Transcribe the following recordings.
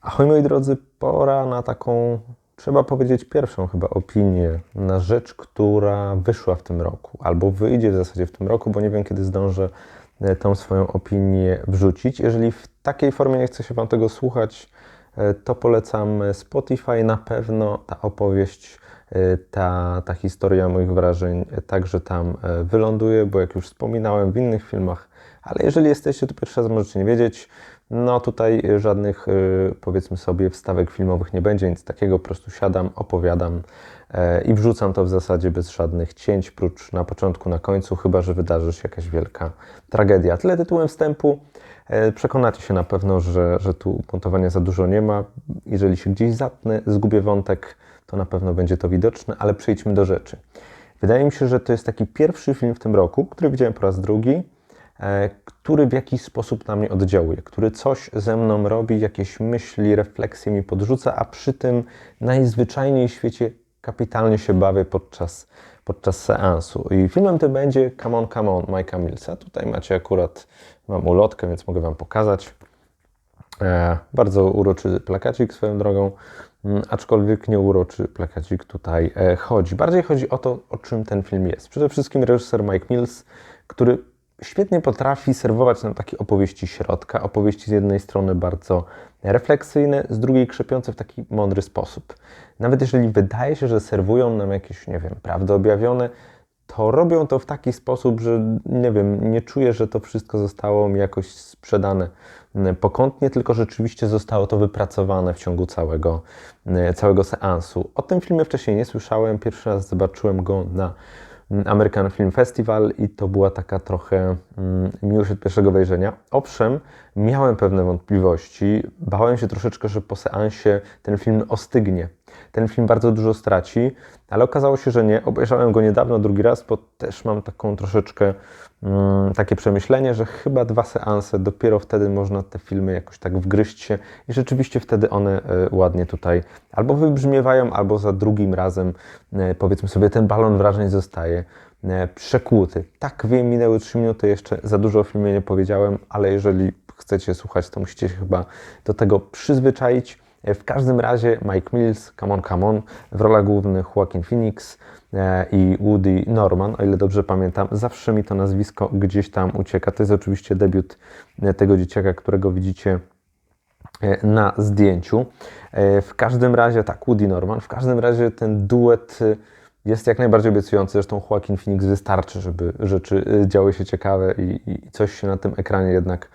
Ahoj moi drodzy, pora na taką, trzeba powiedzieć, pierwszą chyba opinię na rzecz, która wyszła w tym roku, albo wyjdzie w zasadzie w tym roku, bo nie wiem kiedy zdążę e, tą swoją opinię wrzucić. Jeżeli w takiej formie nie chce się Wam tego słuchać, e, to polecam Spotify. Na pewno ta opowieść, ta, ta historia moich wrażeń także tam e, wyląduje, bo jak już wspominałem w innych filmach, ale jeżeli jesteście tu pierwszy raz, możecie nie wiedzieć. No tutaj żadnych, powiedzmy sobie, wstawek filmowych nie będzie, nic takiego. Po prostu siadam, opowiadam e, i wrzucam to w zasadzie bez żadnych cięć, prócz na początku, na końcu, chyba że wydarzy się jakaś wielka tragedia. Tyle tytułem wstępu. E, Przekonacie się na pewno, że, że tu montowania za dużo nie ma. Jeżeli się gdzieś zatnę, zgubię wątek, to na pewno będzie to widoczne, ale przejdźmy do rzeczy. Wydaje mi się, że to jest taki pierwszy film w tym roku, który widziałem po raz drugi, e, który w jakiś sposób na mnie oddziałuje, który coś ze mną robi, jakieś myśli, refleksje mi podrzuca, a przy tym najzwyczajniej w świecie kapitalnie się bawię podczas, podczas seansu. I filmem tym będzie Come On, Come On Mike'a Millsa. Tutaj macie akurat, mam ulotkę, więc mogę Wam pokazać. E, bardzo uroczy plakacik swoją drogą, aczkolwiek nie uroczy plakacik tutaj e, chodzi. Bardziej chodzi o to, o czym ten film jest. Przede wszystkim reżyser Mike Mills, który świetnie potrafi serwować nam takie opowieści środka, opowieści z jednej strony bardzo refleksyjne, z drugiej krzepiące w taki mądry sposób. Nawet jeżeli wydaje się, że serwują nam jakieś, nie wiem, prawdy objawione, to robią to w taki sposób, że nie wiem, nie czuję, że to wszystko zostało mi jakoś sprzedane mm, pokątnie, tylko rzeczywiście zostało to wypracowane w ciągu całego, mm, całego seansu. O tym filmie wcześniej nie słyszałem, pierwszy raz zobaczyłem go na mm, American Film Festival i to była taka trochę miłość od pierwszego wejrzenia. Owszem, miałem pewne wątpliwości, bałem się troszeczkę, że po seansie ten film ostygnie. Ten film bardzo dużo straci, ale okazało się, że nie. Obejrzałem go niedawno drugi raz, bo też mam taką troszeczkę mm, takie przemyślenie, że chyba dwa seanse, dopiero wtedy można te filmy jakoś tak wgryźć się i rzeczywiście wtedy one e, ładnie tutaj albo wybrzmiewają, albo za drugim razem, e, powiedzmy sobie, ten balon wrażeń zostaje e, przekłuty. Tak, wiem, minęły 3 minuty, jeszcze za dużo o filmie nie powiedziałem, ale jeżeli chcecie słuchać, to musicie się chyba do tego przyzwyczaić. W każdym razie Mike Mills, Come On, Come On, w rolach głównych Joaquin Phoenix e, i Woody Norman, o ile dobrze pamiętam. Zawsze mi to nazwisko gdzieś tam ucieka. To jest oczywiście debiut e, tego dzieciaka, którego widzicie e, na zdjęciu. W każdym razie, tak, Woody Norman, w każdym razie ten duet jest jak najbardziej obiecujący. Zresztą Joaquin Phoenix wystarczy, żeby rzeczy działy się ciekawe i, i coś się na tym ekranie jednak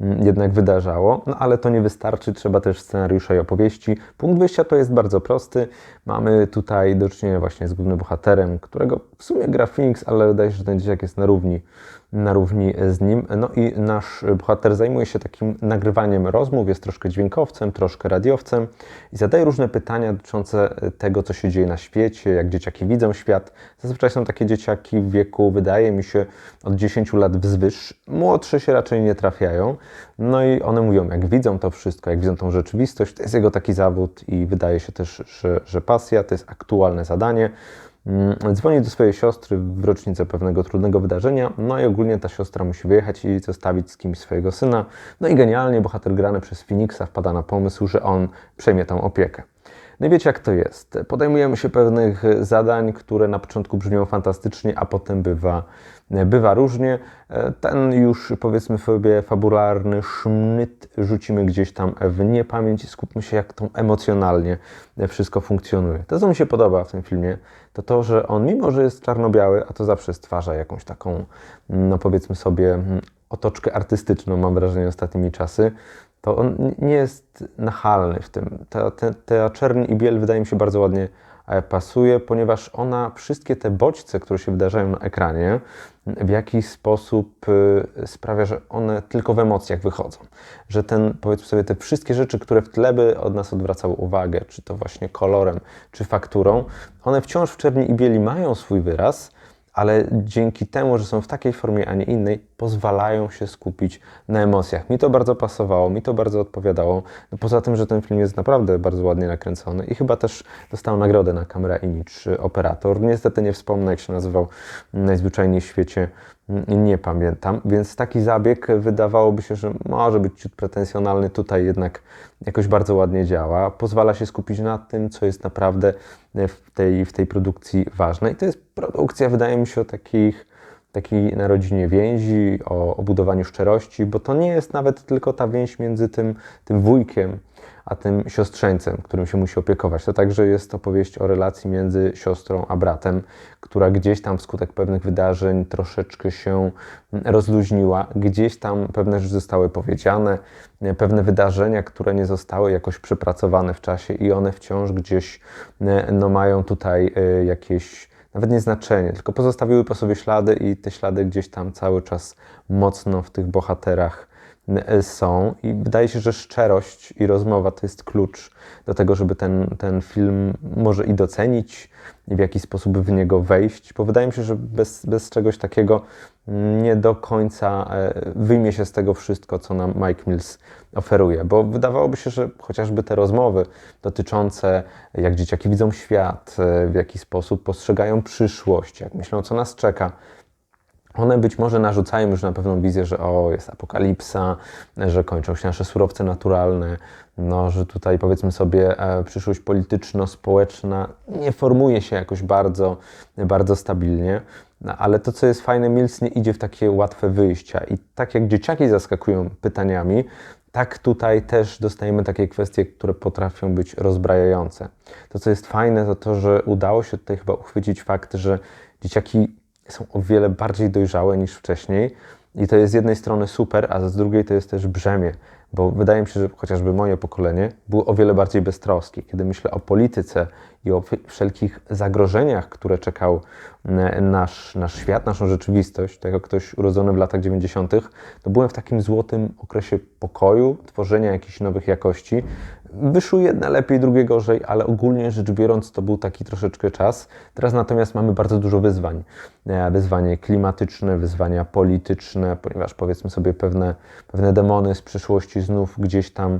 jednak wydarzało, no ale to nie wystarczy, trzeba też scenariusza i opowieści. Punkt wyjścia to jest bardzo prosty. Mamy tutaj do czynienia właśnie z głównym bohaterem, którego w sumie gra Phoenix, ale wydaje się, że ten dzieciak jest na równi, na równi z nim. No i nasz bohater zajmuje się takim nagrywaniem rozmów, jest troszkę dźwiękowcem, troszkę radiowcem i zadaje różne pytania dotyczące tego, co się dzieje na świecie, jak dzieciaki widzą świat. Zazwyczaj są takie dzieciaki w wieku, wydaje mi się, od 10 lat wzwyż. Młodsze się raczej nie trafiają. No i one mówią, jak widzą to wszystko, jak widzą tą rzeczywistość, to jest jego taki zawód i wydaje się też, że, że pasja to jest aktualne zadanie. Mm, Dzwoni do swojej siostry w rocznicę pewnego trudnego wydarzenia, no i ogólnie ta siostra musi wyjechać i zostawić z kimś swojego syna. No i genialnie bohater grany przez Phoenixa wpada na pomysł, że on przejmie tą opiekę. No i wiecie jak to jest. Podejmujemy się pewnych zadań, które na początku brzmią fantastycznie, a potem bywa, bywa różnie. Ten już powiedzmy sobie fabularny sznyt rzucimy gdzieś tam w niepamięć i skupmy się jak to emocjonalnie wszystko funkcjonuje. To co mi się podoba w tym filmie, to to, że on mimo, że jest czarno-biały, a to zawsze stwarza jakąś taką, no powiedzmy sobie, otoczkę artystyczną, mam wrażenie, ostatnimi czasy, to on nie jest nachalny w tym. Ta, ta, ta czerń i biel wydaje mi się bardzo ładnie e, pasuje, ponieważ ona, wszystkie te bodźce, które się wydarzają na ekranie, w jakiś sposób y, sprawia, że one tylko w emocjach wychodzą. Że ten, powiedzmy sobie, te wszystkie rzeczy, które w tle by od nas odwracały uwagę, czy to właśnie kolorem, czy fakturą, one wciąż w czerni i bieli mają swój wyraz, ale dzięki temu, że są w takiej formie, a nie innej, pozwalają się skupić na emocjach. Mi to bardzo pasowało, mi to bardzo odpowiadało. No poza tym, że ten film jest naprawdę bardzo ładnie nakręcony i chyba też dostał nagrodę na Camera Image operator. Niestety nie wspomnę, jak się nazywał najzwyczajniej w świecie nie pamiętam, więc taki zabieg wydawałoby się, że może być ciut pretensjonalny, tutaj jednak jakoś bardzo ładnie działa. Pozwala się skupić na tym, co jest naprawdę w tej, w tej produkcji ważne. I to jest produkcja, wydaje mi się, o takich, takiej narodzinie więzi, o, o budowaniu szczerości, bo to nie jest nawet tylko ta więź między tym, tym wujkiem, a tym siostrzeńcem, którym się musi opiekować. To także jest opowieść o relacji między siostrą a bratem, która gdzieś tam wskutek pewnych wydarzeń troszeczkę się rozluźniła, gdzieś tam pewne rzeczy zostały powiedziane, pewne wydarzenia, które nie zostały jakoś przepracowane w czasie i one wciąż gdzieś no, mają tutaj e, jakieś nawet nie znaczenie, tylko pozostawiły po sobie ślady i te ślady gdzieś tam cały czas mocno w tych bohaterach są. I wydaje się, że szczerość i rozmowa to jest klucz do tego, żeby ten, ten film może i docenić, i w jakiś sposób w niego wejść, bo wydaje mi się, że bez, bez czegoś takiego nie do końca e, wyjmie się z tego wszystko, co nam Mike Mills oferuje, bo wydawałoby się, że chociażby te rozmowy dotyczące jak dzieciaki widzą świat, e, w jaki sposób postrzegają przyszłość, jak myślą, co nas czeka, one być może narzucają już na pewną wizję, że o, jest apokalipsa, że kończą się nasze surowce naturalne, no, że tutaj powiedzmy sobie e, przyszłość polityczno-społeczna nie formuje się jakoś bardzo, bardzo stabilnie. No, ale to, co jest fajne, Mills nie idzie w takie łatwe wyjścia. I tak jak dzieciaki zaskakują pytaniami, tak tutaj też dostajemy takie kwestie, które potrafią być rozbrajające. To, co jest fajne, to to, że udało się tutaj chyba uchwycić fakt, że dzieciaki są o wiele bardziej dojrzałe niż wcześniej. I to jest z jednej strony super, a z drugiej to jest też brzemię, bo wydaje mi się, że chociażby moje pokolenie było o wiele bardziej beztroskie. Kiedy myślę o polityce i o wszelkich zagrożeniach, które czekał nasz, nasz świat, naszą rzeczywistość, tak jak ktoś urodzony w latach 90., to byłem w takim złotym okresie pokoju, tworzenia jakichś nowych jakości, Wyszły jedne lepiej, drugie gorzej, ale ogólnie rzecz biorąc to był taki troszeczkę czas. Teraz natomiast mamy bardzo dużo wyzwań. E, wyzwanie klimatyczne, wyzwania polityczne, ponieważ powiedzmy sobie pewne, pewne demony z przyszłości znów gdzieś tam e,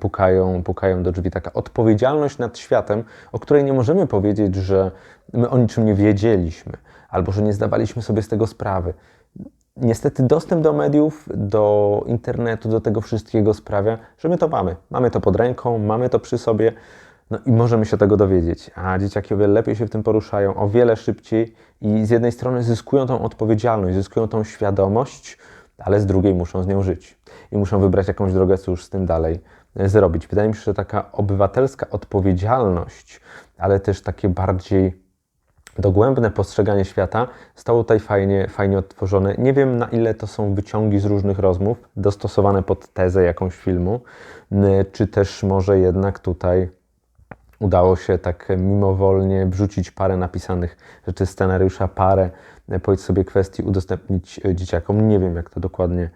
pukają, pukają do drzwi. Taka odpowiedzialność nad światem, o której nie możemy powiedzieć, że my o niczym nie wiedzieliśmy, albo że nie zdawaliśmy sobie z tego sprawy niestety dostęp do mediów, do internetu, do tego wszystkiego sprawia, że my to mamy. Mamy to pod ręką, mamy to przy sobie, no i możemy się tego dowiedzieć. A dzieciaki o wiele lepiej się w tym poruszają, o wiele szybciej i z jednej strony zyskują tą odpowiedzialność, zyskują tą świadomość, ale z drugiej muszą z nią żyć i muszą wybrać jakąś drogę, co już z tym dalej zrobić. Wydaje mi się, że taka obywatelska odpowiedzialność, ale też takie bardziej dogłębne postrzeganie świata zostało tutaj fajnie, fajnie odtworzone. Nie wiem, na ile to są wyciągi z różnych rozmów, dostosowane pod tezę jakąś filmu, czy też może jednak tutaj udało się tak mimowolnie wrzucić parę napisanych rzeczy scenariusza, parę, powiedz sobie, kwestii udostępnić dzieciakom. Nie wiem, jak to dokładnie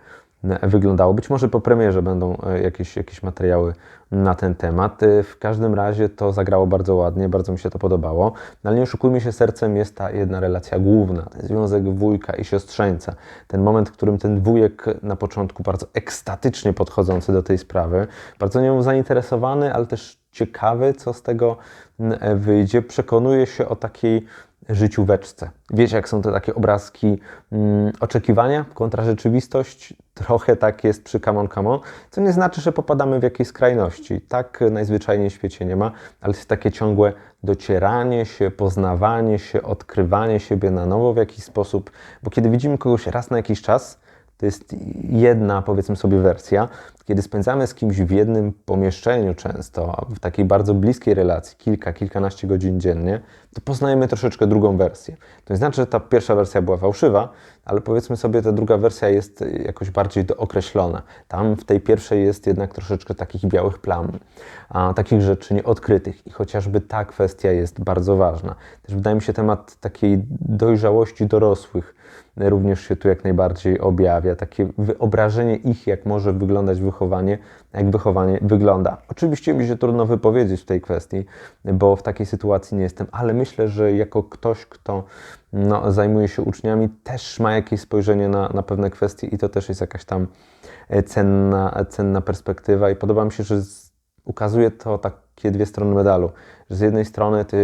wyglądało. Być może po premierze będą e, jakieś, jakieś materiały na ten temat. E, w każdym razie to zagrało bardzo ładnie, bardzo mi się to podobało. No ale nie oszukujmy się, sercem jest ta jedna relacja główna, ten związek wujka i siostrzeńca. Ten moment, w którym ten wujek na początku bardzo ekstatycznie podchodzący do tej sprawy, bardzo nią zainteresowany, ale też ciekawy, co z tego e, wyjdzie, przekonuje się o takiej życióweczce. Wiecie, jak są te takie obrazki mm, oczekiwania kontra rzeczywistość? Trochę tak jest przy Come on, Come on, co nie znaczy, że popadamy w jakieś skrajności. Tak najzwyczajniej w świecie nie ma, ale jest takie ciągłe docieranie się, poznawanie się, odkrywanie siebie na nowo w jakiś sposób, bo kiedy widzimy kogoś raz na jakiś czas, to jest jedna, powiedzmy sobie, wersja. Kiedy spędzamy z kimś w jednym pomieszczeniu często, w takiej bardzo bliskiej relacji, kilka, kilkanaście godzin dziennie, to poznajemy troszeczkę drugą wersję. To nie znaczy, że ta pierwsza wersja była fałszywa, ale powiedzmy sobie, ta druga wersja jest jakoś bardziej dookreślona. Tam w tej pierwszej jest jednak troszeczkę takich białych plam, a, takich rzeczy nieodkrytych i chociażby ta kwestia jest bardzo ważna. Też wydaje mi się temat takiej dojrzałości dorosłych również się tu jak najbardziej objawia. Takie wyobrażenie ich, jak może wyglądać wychowanie jak wychowanie wygląda. Oczywiście mi się trudno wypowiedzieć w tej kwestii, bo w takiej sytuacji nie jestem, ale myślę, że jako ktoś, kto no, zajmuje się uczniami, też ma jakieś spojrzenie na, na pewne kwestie i to też jest jakaś tam e, cenna, cenna perspektywa i podoba mi się, że ukazuje to takie dwie strony medalu, że z jednej strony te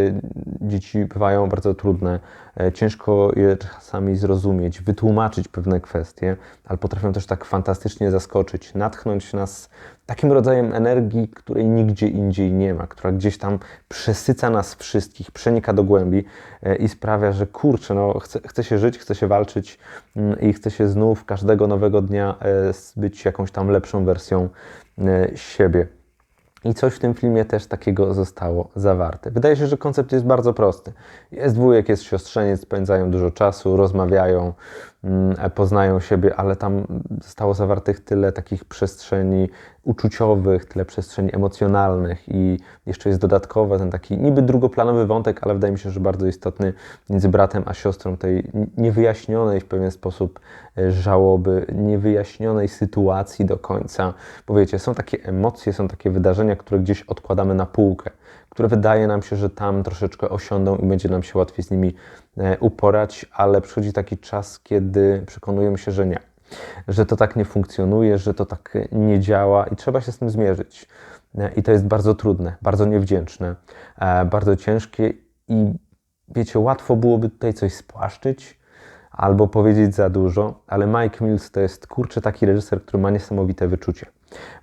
dzieci bywają bardzo trudne, e, ciężko je czasami zrozumieć, wytłumaczyć pewne kwestie, ale potrafią też tak fantastycznie zaskoczyć, natchnąć nas takim rodzajem energii, której nigdzie indziej nie ma, która gdzieś tam przesyca nas wszystkich, przenika do głębi e, i sprawia, że kurczę, no, chce, chce się żyć, chce się walczyć mm, i chce się znów każdego nowego dnia e, być jakąś tam lepszą wersją siebie. I coś w tym filmie też takiego zostało zawarte. Wydaje się, że koncept jest bardzo prosty. Jest dwójek, jest siostrzeniec, spędzają dużo czasu, rozmawiają, poznają siebie, ale tam zostało zawartych tyle takich przestrzeni uczuciowych, tyle przestrzeni emocjonalnych i jeszcze jest dodatkowo ten taki niby drugoplanowy wątek, ale wydaje mi się, że bardzo istotny między bratem a siostrą tej niewyjaśnionej w pewien sposób e, żałoby, niewyjaśnionej sytuacji do końca. Bo wiecie, są takie emocje, są takie wydarzenia, które gdzieś odkładamy na półkę, które wydaje nam się, że tam troszeczkę osiądą i będzie nam się łatwiej z nimi e, uporać, ale przychodzi taki czas, kiedy przekonujemy się, że nie że to tak nie funkcjonuje, że to tak nie działa i trzeba się z tym zmierzyć. I to jest bardzo trudne, bardzo niewdzięczne, e, bardzo ciężkie i wiecie, łatwo byłoby tutaj coś spłaszczyć albo powiedzieć za dużo, ale Mike Mills to jest kurczę taki reżyser, który ma niesamowite wyczucie.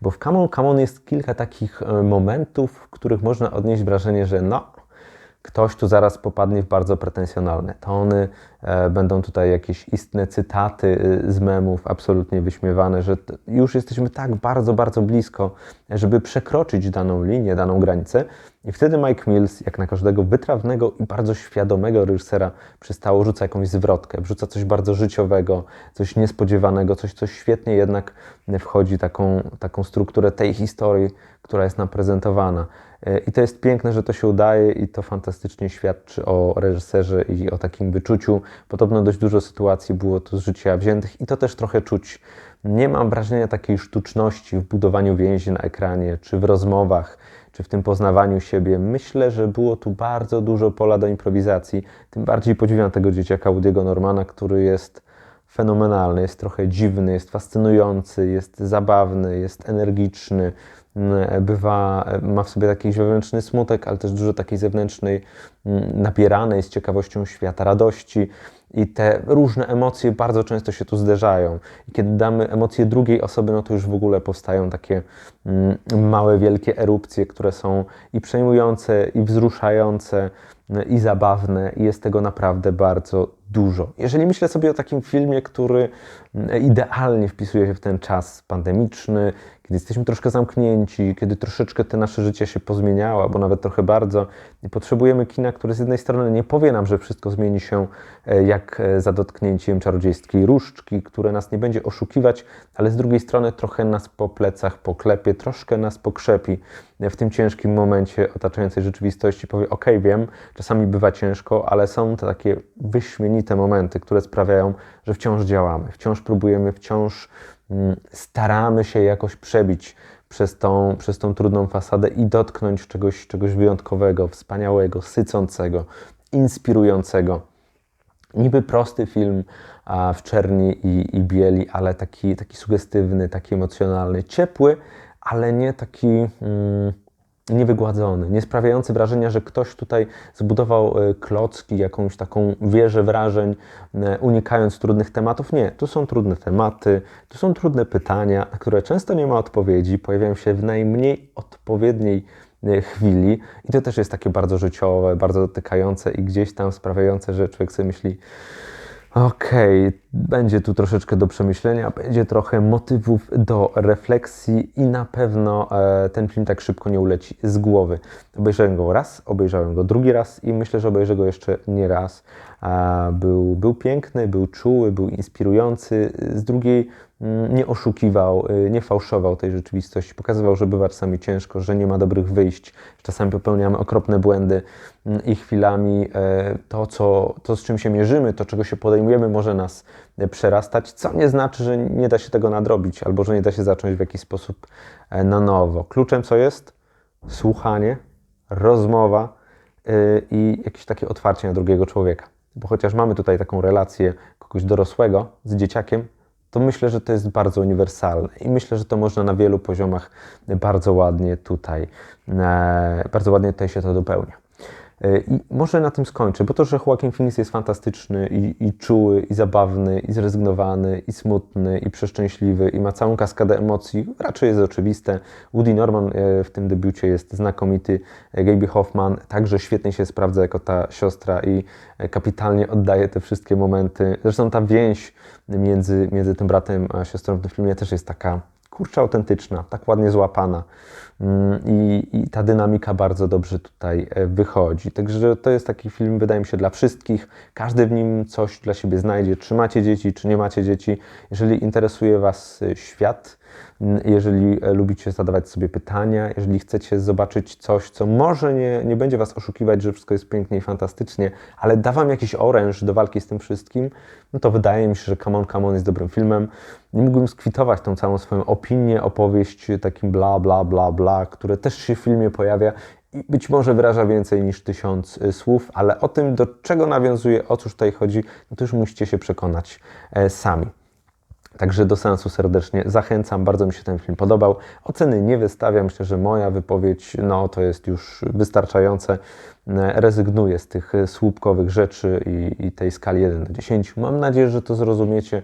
Bo w Come On, Come On jest kilka takich e, momentów, w których można odnieść wrażenie, że no, ktoś tu zaraz popadnie w bardzo pretensjonalne tony, e, będą tutaj jakieś istne cytaty e, z memów, absolutnie wyśmiewane, że już jesteśmy tak bardzo, bardzo blisko, żeby przekroczyć daną linię, daną granicę. I wtedy Mike Mills, jak na każdego wytrawnego i bardzo świadomego reżysera, przestało rzuca jakąś zwrotkę, wrzuca coś bardzo życiowego, coś niespodziewanego, coś, co świetnie jednak wchodzi taką, taką strukturę tej historii, która jest nam prezentowana. E, I to jest piękne, że to się udaje i to fantastycznie świadczy o reżyserze i o takim wyczuciu. Podobno dość dużo sytuacji było tu z życia wziętych i to też trochę czuć. Nie mam wrażenia takiej sztuczności w budowaniu więzi na ekranie, czy w rozmowach, czy w tym poznawaniu siebie. Myślę, że było tu bardzo dużo pola do improwizacji. Tym bardziej podziwiam tego dzieciaka Woody'ego Normana, który jest fenomenalny, jest trochę dziwny, jest fascynujący, jest zabawny, jest energiczny, bywa, ma w sobie taki wewnętrzny smutek, ale też dużo takiej zewnętrznej, napieranej z ciekawością świata, radości. I te różne emocje bardzo często się tu zderzają. I kiedy damy emocje drugiej osoby, no to już w ogóle powstają takie małe, wielkie erupcje, które są i przejmujące, i wzruszające, i zabawne, i jest tego naprawdę bardzo dużo. Jeżeli myślę sobie o takim filmie, który idealnie wpisuje się w ten czas pandemiczny, kiedy jesteśmy troszkę zamknięci, kiedy troszeczkę te nasze życie się pozmieniało, albo nawet trochę bardzo, i potrzebujemy kina, które z jednej strony nie powie nam, że wszystko zmieni się e, jak e, za dotknięciem czarodziejskiej różdżki, które nas nie będzie oszukiwać, ale z drugiej strony trochę nas po plecach poklepie, troszkę nas pokrzepi w tym ciężkim momencie otaczającej rzeczywistości. Powie, ok, wiem, czasami bywa ciężko, ale są to takie wyśmienite momenty, które sprawiają, że wciąż działamy, wciąż próbujemy, wciąż staramy się jakoś przebić przez tą, przez tą trudną fasadę i dotknąć czegoś, czegoś wyjątkowego, wspaniałego, sycącego, inspirującego. Niby prosty film a, w czerni i, i bieli, ale taki, taki sugestywny, taki emocjonalny, ciepły, ale nie taki mm, niewygładzony, nie sprawiający wrażenia, że ktoś tutaj zbudował e, klocki, jakąś taką wieżę wrażeń, e, unikając trudnych tematów. Nie, tu są trudne tematy, tu są trudne pytania, na które często nie ma odpowiedzi, pojawiają się w najmniej odpowiedniej e, chwili i to też jest takie bardzo życiowe, bardzo dotykające i gdzieś tam sprawiające, że człowiek sobie myśli, Okej, okay. Będzie tu troszeczkę do przemyślenia, będzie trochę motywów do refleksji i na pewno e, ten film tak szybko nie uleci z głowy. Obejrzałem go raz, obejrzałem go drugi raz i myślę, że obejrzę go jeszcze nie raz. E, był, był piękny, był czuły, był inspirujący. Z drugiej mm, nie oszukiwał, e, nie fałszował tej rzeczywistości. Pokazywał, że bywa czasami ciężko, że nie ma dobrych wyjść, czasami popełniamy okropne błędy mm, i chwilami to, co, to, z czym się mierzymy, to, czego się podejmujemy, może nas przerastać, co nie znaczy, że nie da się tego nadrobić albo że nie da się zacząć w jakiś sposób e, na nowo. Kluczem co jest? Słuchanie, rozmowa yy, i jakieś takie otwarcie na drugiego człowieka. Bo chociaż mamy tutaj taką relację kogoś dorosłego z dzieciakiem, to myślę, że to jest bardzo uniwersalne i myślę, że to można na wielu poziomach bardzo ładnie tutaj, e, bardzo ładnie tutaj się to dopełnia. E, I może na tym skończę, bo to, że Joaquin Phoenix jest fantastyczny i, i czuły, i zabawny, i zrezygnowany, i smutny, i przeszczęśliwy, i ma całą kaskadę emocji, raczej jest oczywiste. Woody Norman e, w tym debiucie jest znakomity. Gaby Hoffman także świetnie się sprawdza jako ta siostra i kapitalnie oddaje te wszystkie momenty. Zresztą ta więź między, między tym bratem a siostrą w tym filmie też jest taka kurczę autentyczna, tak ładnie złapana I, i, ta dynamika bardzo dobrze tutaj e, wychodzi. Także to jest taki film, wydaje mi się, dla wszystkich. Każdy w nim coś dla siebie znajdzie. Czy macie dzieci, czy nie macie dzieci. Jeżeli interesuje Was e, świat, jeżeli e, lubicie zadawać sobie pytania, jeżeli chcecie zobaczyć coś, co może nie, nie będzie Was oszukiwać, że wszystko jest pięknie i fantastycznie, ale da Wam jakiś oręż do walki z tym wszystkim, no to wydaje mi się, że Come On, Come On jest dobrym filmem. Nie mógłbym skwitować tą całą swoją opinię, opowieść takim bla, bla, bla, bla, które też się w filmie pojawia i być może wyraża więcej niż tysiąc e, słów, ale o tym, do czego nawiązuje, o cóż tutaj chodzi, no to już musicie się przekonać e, sami. Także do sensu serdecznie zachęcam, bardzo mi się ten film podobał. Oceny nie wystawiam, myślę, że moja wypowiedź no, to jest już wystarczające. Rezygnuję z tych słupkowych rzeczy i, i tej skali 1 do 10. Mam nadzieję, że to zrozumiecie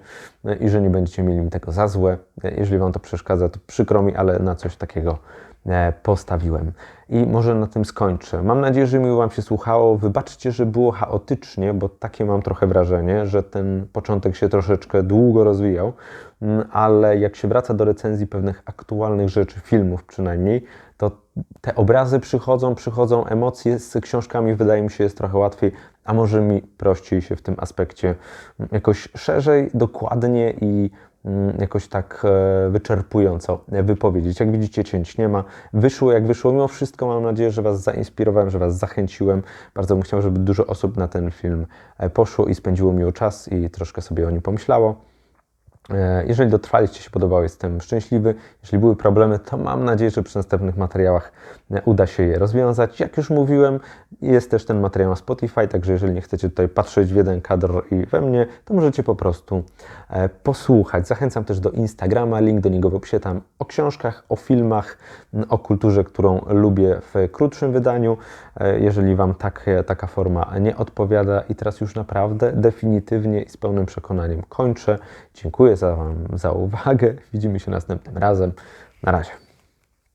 i że nie będziecie mieli mi tego za złe. Jeżeli Wam to przeszkadza, to przykro mi, ale na coś takiego E, postawiłem. I może na tym skończę. Mam nadzieję, że miło Wam się słuchało. Wybaczcie, że było chaotycznie, bo takie mam trochę wrażenie, że ten początek się troszeczkę długo rozwijał, mm, ale jak się wraca do recenzji pewnych aktualnych rzeczy, filmów przynajmniej, to te obrazy przychodzą, przychodzą emocje z książkami, wydaje mi się, jest trochę łatwiej, a może mi prościej się w tym aspekcie mm, jakoś szerzej, dokładnie i jakoś tak e, wyczerpująco wypowiedzieć. Jak widzicie, cięć nie ma. Wyszło jak wyszło. Mimo wszystko mam nadzieję, że Was zainspirowałem, że Was zachęciłem. Bardzo bym chciał, żeby dużo osób na ten film e, poszło i spędziło miło czas i troszkę sobie o nim pomyślało. E, jeżeli dotrwaliście, się podobało, jestem szczęśliwy. Jeśli były problemy, to mam nadzieję, że przy następnych materiałach e, uda się je rozwiązać. Jak już mówiłem, jest też ten materiał na Spotify, także jeżeli nie chcecie tutaj patrzeć w jeden kadr i we mnie, to możecie po prostu e, posłuchać. Zachęcam też do Instagrama, link do niego w opisie tam o książkach, o filmach, o kulturze, którą lubię w krótszym wydaniu. Jeżeli Wam tak, taka forma nie odpowiada i teraz już naprawdę definitywnie i z pełnym przekonaniem kończę. Za, za uwagę. Widzimy się następnym razem. Na razie.